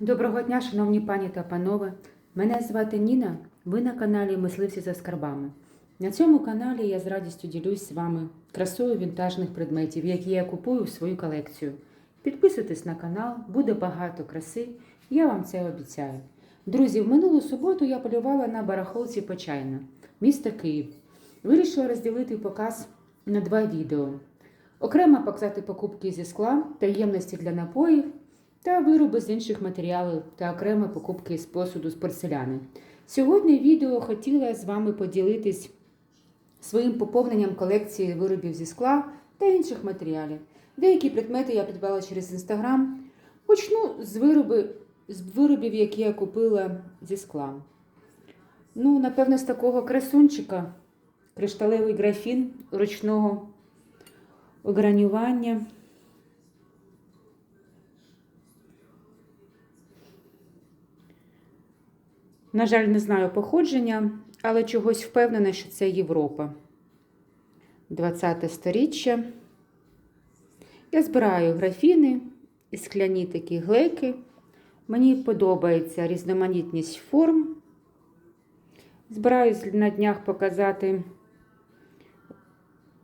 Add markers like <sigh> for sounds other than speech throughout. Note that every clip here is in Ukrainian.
Доброго дня, шановні пані та панове. Мене звати Ніна. Ви на каналі Мисливці за скарбами. На цьому каналі я з радістю ділюсь з вами красою вінтажних предметів, які я купую в свою колекцію. Підписуйтесь на канал, буде багато краси, я вам це обіцяю. Друзі, в минулу суботу я полювала на барахолці Почайна, місто Київ. Вирішила розділити показ на два відео. Окремо показати покупки зі скла та ємності для напоїв та вироби з інших матеріалів та окремо покупки з посуду з порцеляни. Сьогодні відео хотіла з вами поділитись своїм поповненням колекції виробів зі скла та інших матеріалів. Деякі предмети я придбала через інстаграм. Почну з, вироби, з виробів, які я купила зі скла. Ну, напевно, з такого красунчика, кришталевий графін ручного огранювання. На жаль, не знаю походження, але чогось впевнена, що це Європа. 20 сторіччя. Я збираю графіни і скляні такі глеки. Мені подобається різноманітність форм. Збираюсь на днях показати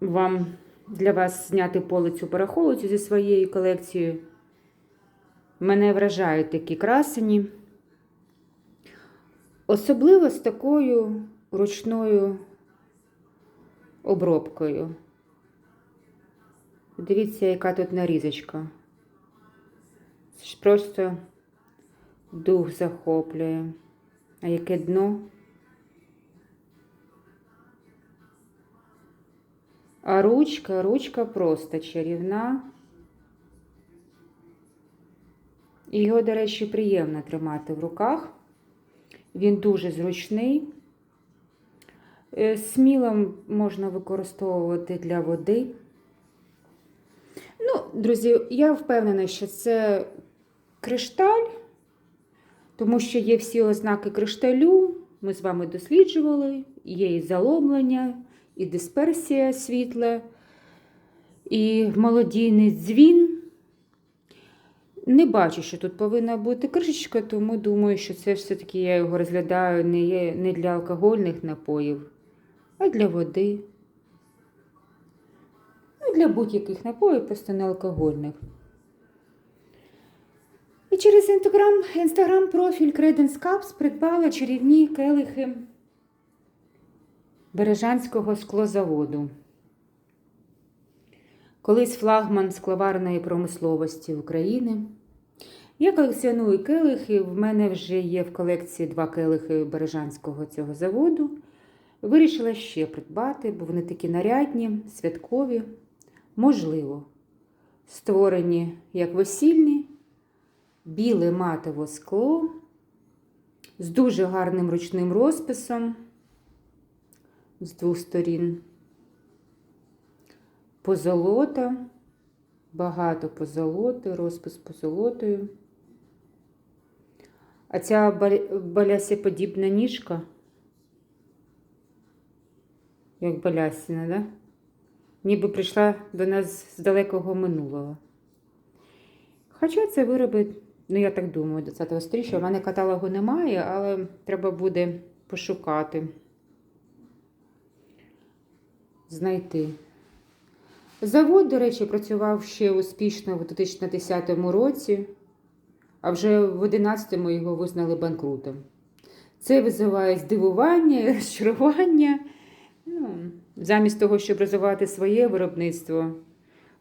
вам для вас зняти полицю порахолицю зі своєю колекцією. Мене вражають такі красені. Особливо з такою ручною обробкою. Дивіться, яка тут нарізочка. Це ж просто дух захоплює. А яке дно? А ручка, ручка просто чарівна. Його, до речі, приємно тримати в руках. Він дуже зручний. Е, Сміло можна використовувати для води. Ну, друзі, я впевнена, що це кришталь, тому що є всі ознаки кришталю. Ми з вами досліджували, є і заломлення, і дисперсія світла, і молодійний дзвін. Не бачу, що тут повинна бути кришечка, тому думаю, що це все-таки я його розглядаю не, для алкогольних напоїв, а для води. Ну, для будь-яких напоїв, просто не алкогольних. І через інстаграм профіль Credence Cups придбала чарівні келихи Бережанського склозаводу. Колись флагман скловарної промисловості України. Я колекціоную келихи. В мене вже є в колекції два келихи Бережанського цього заводу. Вирішила ще придбати, бо вони такі нарядні, святкові, можливо, створені як весільні, біле матове скло з дуже гарним ручним розписом з двох сторін. Позолота, багато позолоти, розпис позолотою. А ця балясіподібна ніжка, як балясіна, да? ніби прийшла до нас з далекого минулого. Хоча це вироби, ну я так думаю, 20-го сторіччя. У мене каталогу немає, але треба буде пошукати, знайти. Завод, до речі, працював ще успішно в 2010 році, а вже в 2011 його визнали банкрутом. Це визиває здивування і <laughs> розчарування. Ну, замість того, щоб розвивати своє виробництво,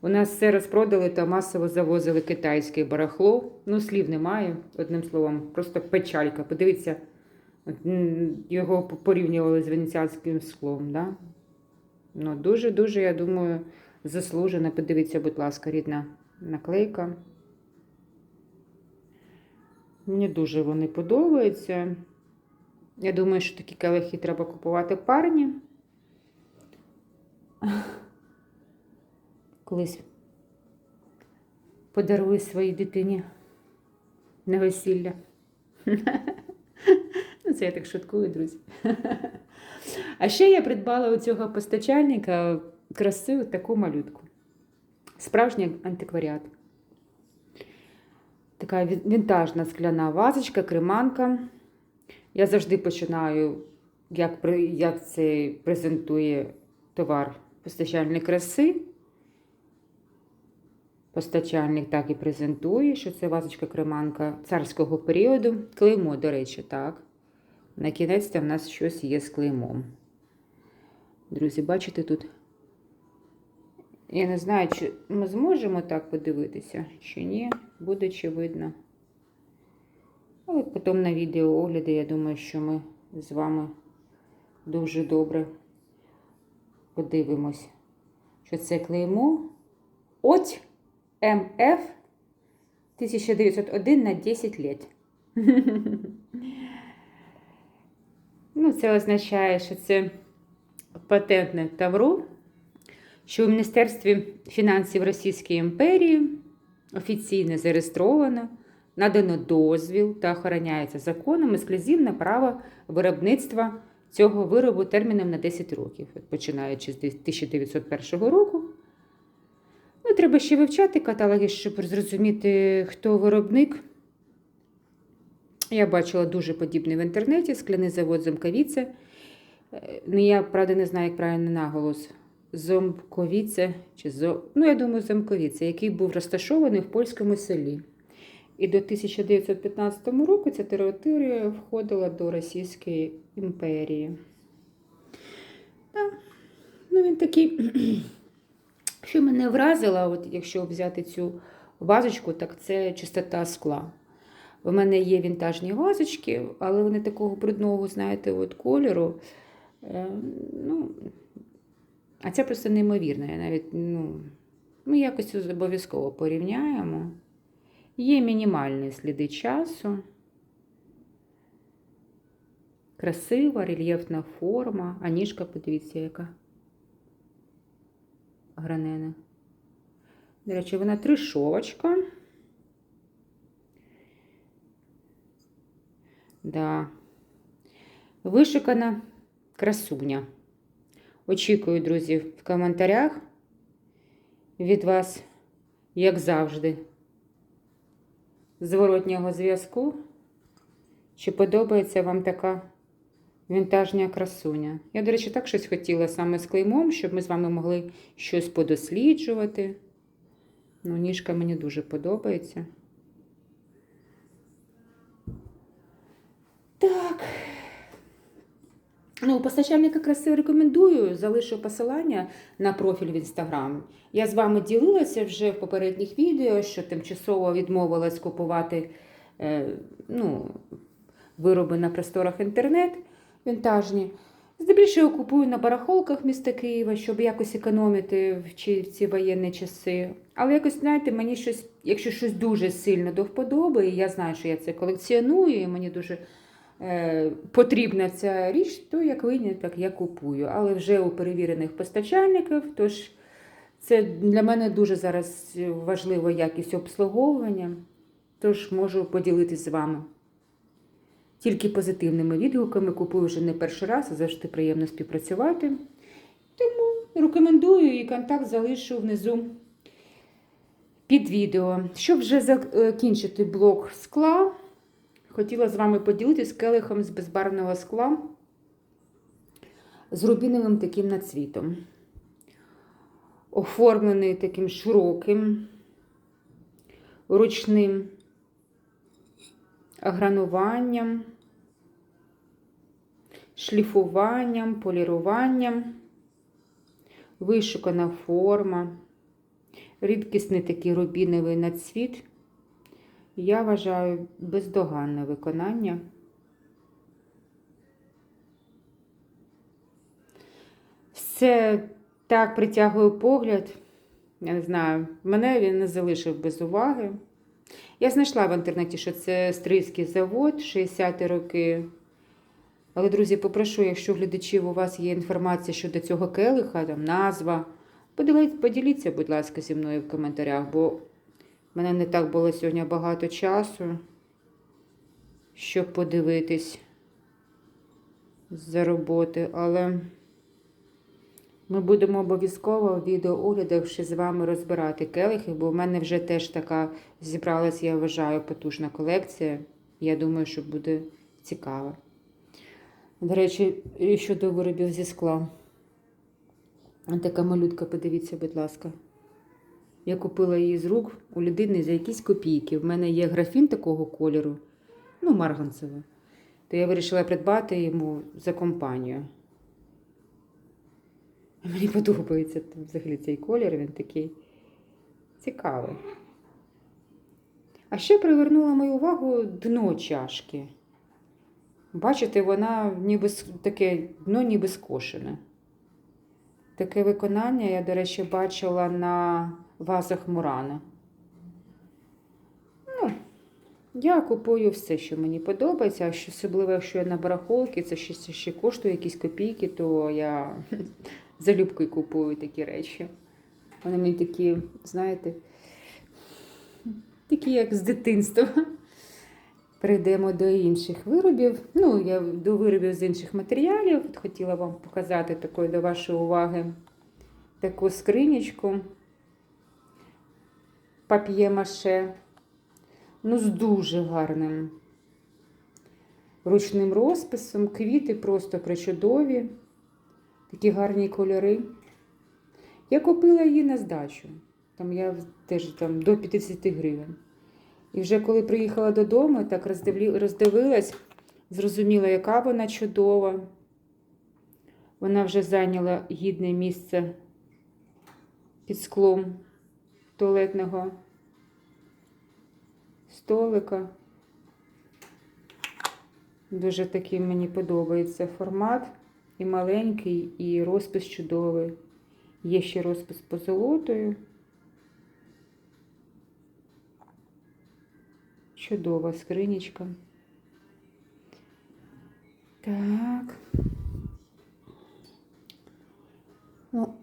у нас все розпродали та масово завозили китайське барахло. Ну, слів немає, одним словом, просто печалька. Подивіться, його порівнювали з венеціанським склом. Да? Ну, Дуже-дуже, я думаю, заслужена. Подивіться, будь ласка, рідна наклейка. Мені дуже вони подобаються. Я думаю, що такі келихи треба купувати парні. Колись подарую своїй дитині на весілля. <laughs> Ну, це я так шуткую, друзі. <laughs> А ще я придбала у цього постачальника красиву таку малютку. Справжній антикваріат. така вінтажна скляна вазочка, креманка. Я завжди починаю, як, як це презентує товар постачальник краси. Постачальник так і презентує, що це вазочка креманка царського періоду. Клеймо, до речі, так. На кінець в нас щось є з клеймом. Друзі, бачите тут? Я не знаю, чи ми зможемо так подивитися, чи ні, буде чи видно. Але потім на відео огляди, я думаю, що ми з вами дуже добре подивимось, що це клеймо от МФ 1901 на 10 лет. <laughs> Ну, це означає, що це патентне тавро, що у Міністерстві фінансів Російської імперії офіційно зареєстровано, надано дозвіл та охороняється законом ексклюзивне право виробництва цього виробу терміном на 10 років, починаючи з 1901 року. Ну, треба ще вивчати каталоги, щоб зрозуміти, хто виробник. Я бачила дуже подібний в інтернеті скляний завод Замковіце. Е, Ну, я, правда, не знаю, як правильно наголос. Зомковіце чи зо... ну, я думаю, Замковіце, який був розташований в польському селі. І до 1915 року ця територія входила до Російської імперії. Так. Ну, він такий, <clears throat> що мене вразило, от якщо взяти цю вазочку, так це чистота скла. У мене є вінтажні вазочки, але вони такого брудного, знаєте, от кольору. Е, ну, а ця просто неймовірна. Я навіть, ну, ми якось обов'язково порівняємо. Є мінімальні сліди часу. Красива, рельєфна форма. А ніжка, подивіться, яка гранена. До речі, вона тришовочка. Да. Вишикана красуня. Очікую, друзі, в коментарях від вас, як завжди, зворотнього зв'язку. Чи подобається вам така вінтажня красуня? Я, до речі, так щось хотіла саме з клеймом, щоб ми з вами могли щось подосліджувати. Ну, ніжка мені дуже подобається. Так. Ну, постачальника краси рекомендую, залишу посилання на профіль в інстаграм. Я з вами ділилася вже в попередніх відео, що тимчасово відмовилась купувати е, ну, вироби на просторах інтернет вінтажні. Здебільшого купую на барахолках міста Києва, щоб якось економити в ці, в ці воєнні часи. Але якось, знаєте, мені щось, якщо щось дуже сильно до вподоби, і я знаю, що я це колекціоную, і мені дуже потрібна ця річ, то як виняток я купую. Але вже у перевірених постачальників, тож це для мене дуже зараз важлива якість обслуговування, тож можу поділитися з вами. Тільки позитивними відгуками купую вже не перший раз, завжди приємно співпрацювати. Тому рекомендую і контакт залишу внизу під відео. Щоб вже закінчити блок скла, хотіла з вами поділитися келихом з безбарвного скла з рубіновим таким нацвітом. Оформлений таким широким, ручним грануванням, шліфуванням, поліруванням, вишукана форма, рідкісний такий рубіновий нацвіт. Я вважаю бездоганне виконання. Все так притягує погляд. Я не знаю, мене він не залишив без уваги. Я знайшла в інтернеті, що це стрийський завод 60-ті роки. Але, друзі, попрошу, якщо глядачів у вас є інформація щодо цього келиха, там назва, поділіться, будь ласка, зі мною в коментарях, бо в мене не так було сьогодні багато часу, щоб подивитись за роботи. Але Ми будемо обов'язково в відеооглядах ще з вами розбирати келихи, бо в мене вже теж така зібралась, я вважаю, потужна колекція. Я думаю, що буде цікаво. До речі, щодо виробів зі скла. Така малютка, подивіться, будь ласка. Я купила її з рук у людини за якісь копійки. В мене є графін такого кольору, ну, марганцевий. То я вирішила придбати йому за компанію. Мені подобається взагалі цей колір, він такий цікавий. А ще привернула мою увагу дно чашки. Бачите, вона ніби таке дно ніби скошене. Таке виконання я, до речі, бачила на вазах Мурана. Ну, я купую все, що мені подобається, а що особливо, якщо я на барахолки, це ще, це ще коштує якісь копійки, то я <laughs> залюбки купую такі речі. Вони мені такі, знаєте, такі як з дитинства. Перейдемо до інших виробів. Ну, я до виробів з інших матеріалів. Хотіла вам показати такої до вашої уваги таку скринічку пап'є-маше. Ну, з дуже гарним ручним розписом. Квіти просто причудові. Такі гарні кольори. Я купила її на здачу. Там я теж там до 50 гривень. І вже коли приїхала додому, так роздивилась, зрозуміла, яка вона чудова. Вона вже зайняла гідне місце під склом туалетного столика. Дуже такий мені подобається формат. І маленький, і розпис чудовий. Є ще розпис позолотою. Чудова скринічка. Так. Ну,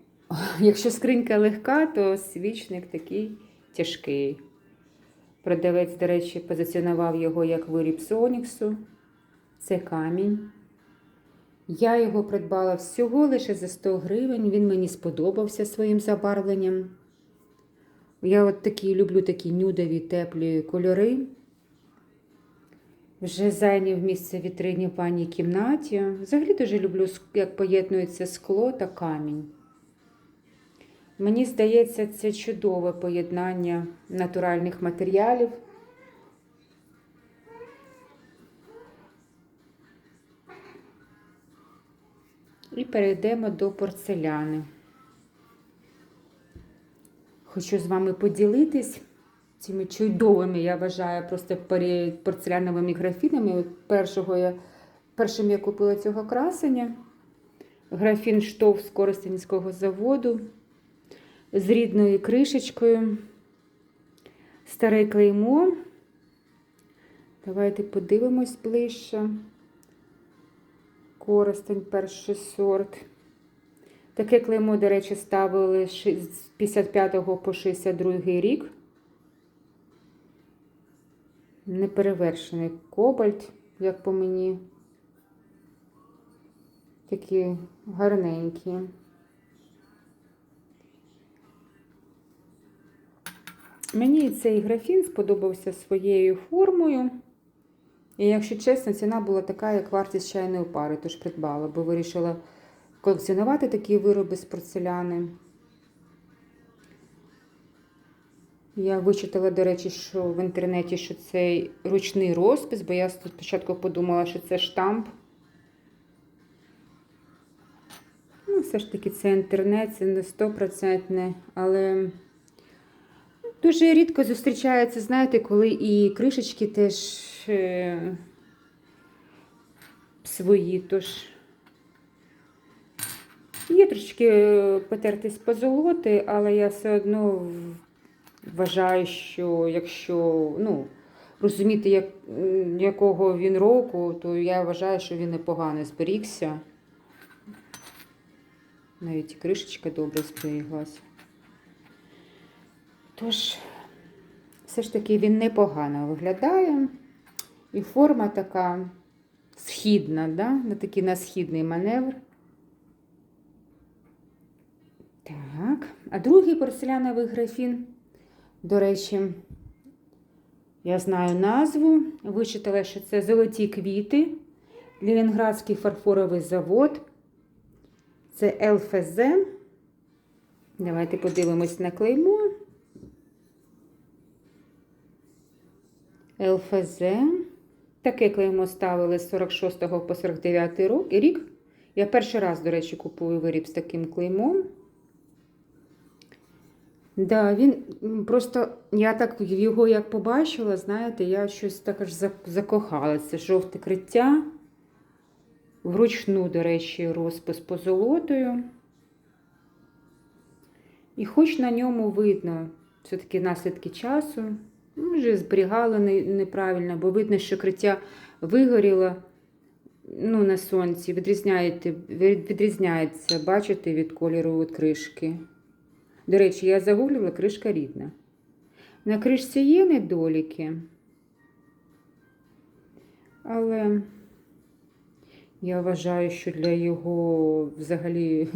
якщо скринька легка, то свічник такий тяжкий. Продавець, до речі, позиціонував його як виріб Соніксу. Це камінь. Я його придбала всього лише за 100 гривень. Він мені сподобався своїм забарвленням. Я от такі люблю такі нюдові теплі кольори. Вже зайняв місце вітрині в ванній кімнаті. Взагалі дуже люблю, як поєднується скло та камінь. Мені здається, це чудове поєднання натуральних матеріалів. І перейдемо до порцеляни. Хочу з вами поділитись цими чудовими, я вважаю, просто порцеляновими графінами. От першого я, першим я купила цього красення. Графін штоф з Коростенського заводу з рідною кришечкою. Старе клеймо. Давайте подивимось ближче. Коростень, перший сорт. Таке клеймо, до речі, ставили з 55 по 62 рік. Неперевершений кобальт, як по мені. Такі гарненькі. Мені цей графін сподобався своєю формою. І, якщо чесно, ціна була така, як вартість чайної пари, тож придбала, бо вирішила колекціонувати такі вироби з порцеляни. Я вичитала, до речі, що в інтернеті, що це ручний розпис, бо я спочатку подумала, що це штамп. Ну, все ж таки, це інтернет, це не стопроцентне, але дуже рідко зустрічається, знаєте, коли і кришечки теж е, свої, тож є трошки е, потертість позолоти, але я все одно вважаю, що якщо ну, розуміти, як, якого він року, то я вважаю, що він непогано зберігся. Навіть і кришечка добре зберіглась. Тож, все ж таки він непогано виглядає. І форма така східна, да? на такий на східний маневр. Так, а другий порцеляновий графін, до речі, я знаю назву. Вичитала, що це золоті квіти, Ленінградський фарфоровий завод. Це ЛФЗ. Давайте подивимось на клеймо. ЛФЗ. Таке клеймо ставили з 46 по 49 рок- рік. Я перший раз, до речі, купую виріб з таким клеймом. Да, він просто я так його як побачила, знаєте, я щось так аж закохалася. Жовте криття. Вручну, до речі, розпис позолотою. І хоч на ньому видно все-таки наслідки часу, може, зберігали не- неправильно, бо видно, що криття вигоріло ну, на сонці, відрізняється, бачите, від кольору от кришки. До речі, я загуглила, кришка рідна. На кришці є недоліки, але я вважаю, що для його взагалі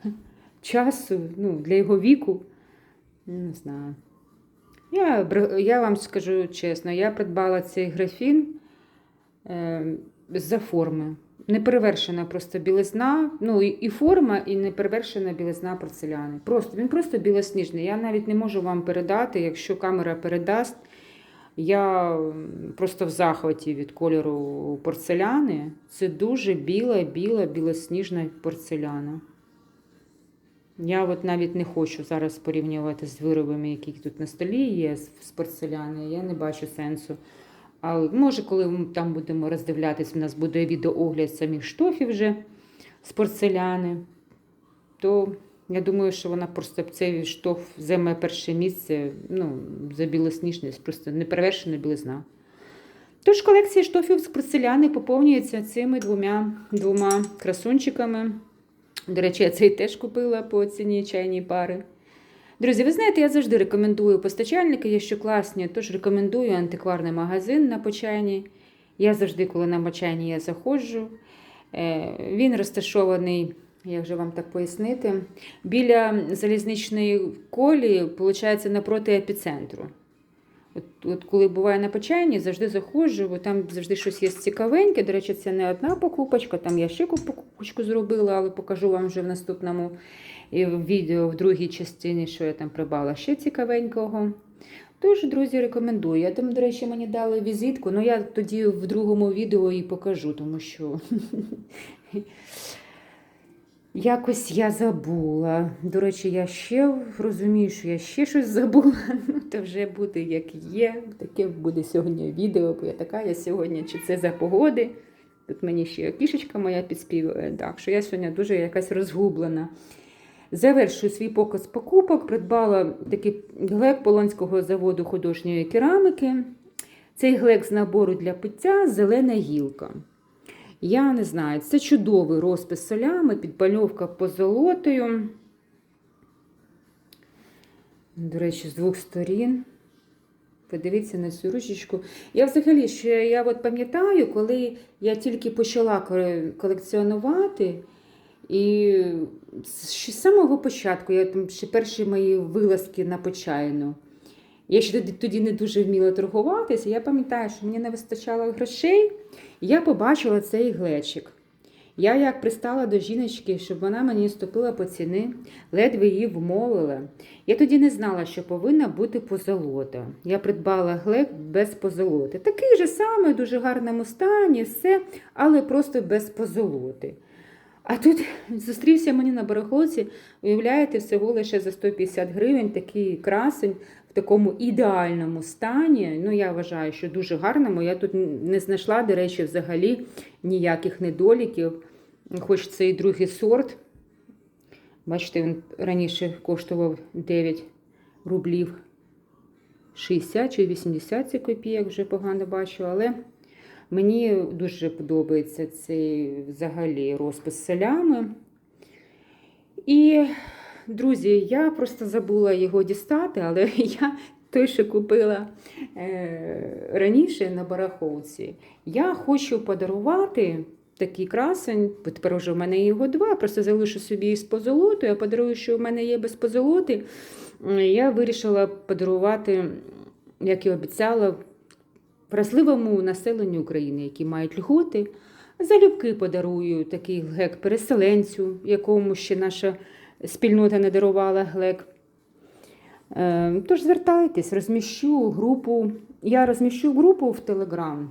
<laughs> часу, ну, для його віку, не знаю. Я, я вам скажу чесно, я придбала цей графін е, за форми. Неперевершена просто білизна, ну і, форма, і неперевершена білизна порцеляни. Просто, він просто білосніжний. Я навіть не можу вам передати, якщо камера передасть. Я просто в захваті від кольору порцеляни. Це дуже біла, біла, білосніжна порцеляна. Я от навіть не хочу зараз порівнювати з виробами, які тут на столі є з, порцеляни. Я не бачу сенсу. Але може, коли ми там будемо роздивлятись, у нас буде відеоогляд самих штофів вже з порцеляни, то я думаю, що вона просто цей штоф займе перше місце ну, за білосніжність, просто неперевершена білизна. Тож колекція штофів з порцеляни поповнюється цими двома, двома красунчиками. До речі, я цей теж купила по ціні чайні пари. Друзі, ви знаєте, я завжди рекомендую постачальники, є що класні, тож рекомендую антикварний магазин на Почайні. Я завжди, коли на Почайні я заходжу. Е, Він розташований, як же вам так пояснити, біля залізничної колії, виходить, напроти епіцентру. От, от коли буває на Почайні, завжди заходжу, бо там завжди щось є цікавеньке. До речі, це не одна покупочка, там я ще покупочку зробила, але покажу вам вже в наступному відео в другій частині, що я там придбала ще цікавенького. Тож, друзі, рекомендую. Я там, до речі, мені дали візитку, але я тоді в другому відео і покажу, тому що <laughs> якось я забула. До речі, я ще розумію, що я ще щось забула. <laughs> Ну, то вже буде як є. Таке буде сьогодні відео, бо я така я сьогодні, чи це за погоди. Тут мені ще кішечка моя підспівує. Так, що я сьогодні дуже якась розгублена. Завершую свій показ покупок. Придбала такий глек Полонського заводу художньої кераміки. Цей глек з набору для пиття зелена гілка. Я не знаю, це чудовий розпис солями, підпальовка позолотою. До речі, з двох сторін. Подивіться на цю ручечку. Я взагалі ще я от пам'ятаю, коли я тільки почала колекціонувати. І з самого початку, я там ще перші мої вилазки на почайну. Я ще тоді, не дуже вміла торгуватися. Я пам'ятаю, що мені не вистачало грошей. І я побачила цей глечик. Я як пристала до жіночки, щоб вона мені ступила по ціни, ледве її вмовила. Я тоді не знала, що повинна бути позолота. Я придбала глек без позолоти. Такий же самий, дуже гарному стані, все, але просто без позолоти. А тут <laughs> зустрівся мені на барахолці, уявляєте, всього лише за 150 гривень такий красень в такому ідеальному стані. Ну, я вважаю, що дуже гарному. Я тут не знайшла, до речі, взагалі ніяких недоліків. Хоч це і другий сорт. Бачите, він раніше коштував 9 рублів 60 чи 80 копійок, вже погано бачу, але мені дуже подобається цей взагалі розпис солями. І, друзі, я просто забула його дістати, але <laughs> я той, що купила е, раніше на барахолці, я хочу подарувати такий красень. Бо Тепер вже в мене його два. Просто залишу собі з позолотою, а подарую, що в мене є без позолоти. Я вирішила подарувати, як і обіцяла, вразливому населенню України, які мають льготи. Залюбки подарую такий глек переселенцю, якому ще наша спільнота не дарувала глек. Е, Тож звертайтесь, розміщу групу. Я розміщу групу в Телеграм.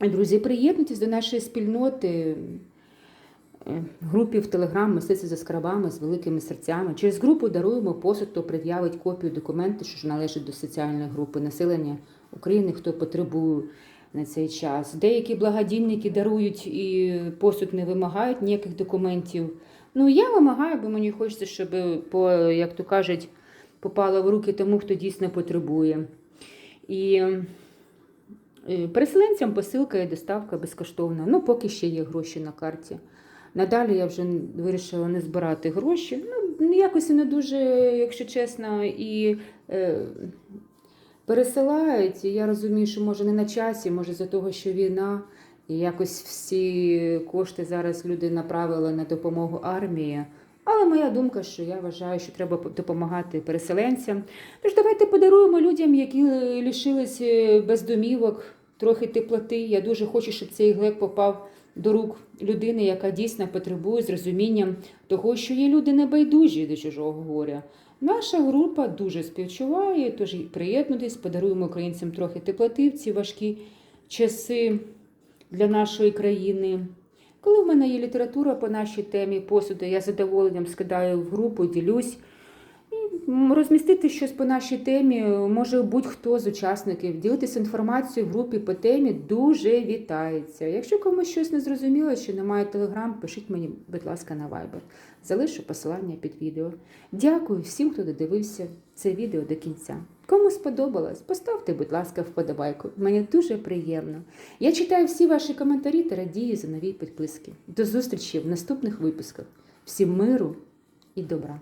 Друзі, приєднуйтесь до нашої спільноти. Е, групі в Телеграм мистецтво за скарбами з великими серцями. Через групу даруємо посуд, хто пред'явить копію документу, що ж належить до соціальної групи населення України, хто потребує на цей час. Деякі благодійники дарують і посуд не вимагають ніяких документів. Ну, я вимагаю, бо мені хочеться, щоб, по, як то кажуть, попало в руки тому, хто дійсно потребує. І е, переселенцям посилка і доставка безкоштовна. Ну, поки ще є гроші на карті. Надалі я вже вирішила не збирати гроші. Ну, якось не дуже, якщо чесно, і е, пересилають. Я розумію, що може не на часі, може за того, що війна. І якось всі кошти зараз люди направили на допомогу армії. Але моя думка, що я вважаю, що треба допомагати переселенцям. Тож давайте подаруємо людям, які лишились е, без домівок, трохи теплоти. Я дуже хочу, щоб цей глек попав до рук людини, яка дійсно потребує з розумінням того, що є люди небайдужі до чужого горя. Наша група дуже співчуває, тож приєднуйтесь, подаруємо українцям трохи теплоти в ці важкі часи для нашої країни. Коли в мене є література по нашій темі посуду, я задоволенням скидаю в групу, ділюсь. Розмістити щось по нашій темі може будь-хто з учасників. Ділитися інформацією в групі по темі дуже вітається. Якщо комусь щось не зрозуміло, чи немає телеграм, пишіть мені, будь ласка, на Viber. Залишу посилання під відео. Дякую всім, хто додивився це відео до кінця. Кому сподобалось, поставте, будь ласка, вподобайку. Мені дуже приємно. Я читаю всі ваші коментарі та радію за нові підписки. До зустрічі в наступних випусках. Всім миру і добра!